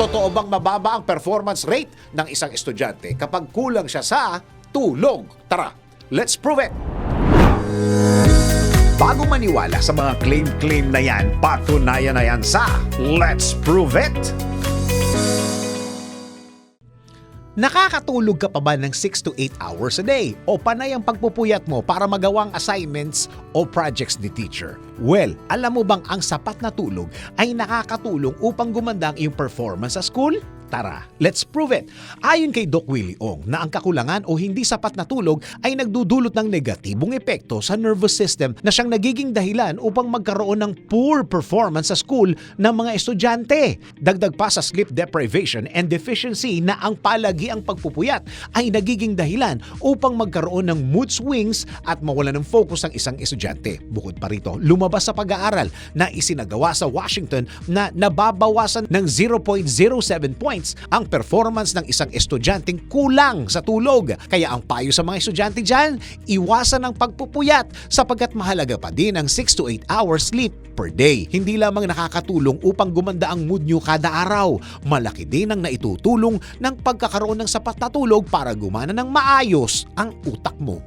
Totoo bang mababa ang performance rate ng isang estudyante kapag kulang siya sa tulog? Tara, let's prove it! Bago maniwala sa mga claim-claim na yan, patunayan na yan sa Let's Prove It! Nakakatulog ka pa ba ng 6 to 8 hours a day? O panay ang pagpupuyat mo para magawang assignments o projects ni teacher? Well, alam mo bang ang sapat na tulog ay nakakatulong upang gumanda ang iyong performance sa school? Tara, let's prove it. Ayon kay Doc Willie Ong na ang kakulangan o hindi sapat na tulog ay nagdudulot ng negatibong epekto sa nervous system na siyang nagiging dahilan upang magkaroon ng poor performance sa school ng mga estudyante. Dagdag pa sa sleep deprivation and deficiency na ang palagi ang pagpupuyat ay nagiging dahilan upang magkaroon ng mood swings at mawala ng focus ang isang estudyante. Bukod pa rito, lumabas sa pag-aaral na isinagawa sa Washington na nababawasan ng 0.07 points ang performance ng isang estudyanteng kulang sa tulog. Kaya ang payo sa mga estudyante dyan, iwasan ang pagpupuyat sapagkat mahalaga pa din ang 6 to 8 hours sleep per day. Hindi lamang nakakatulong upang gumanda ang mood nyo kada araw. Malaki din ang naitutulong ng pagkakaroon ng sapat na tulog para gumana ng maayos ang utak mo.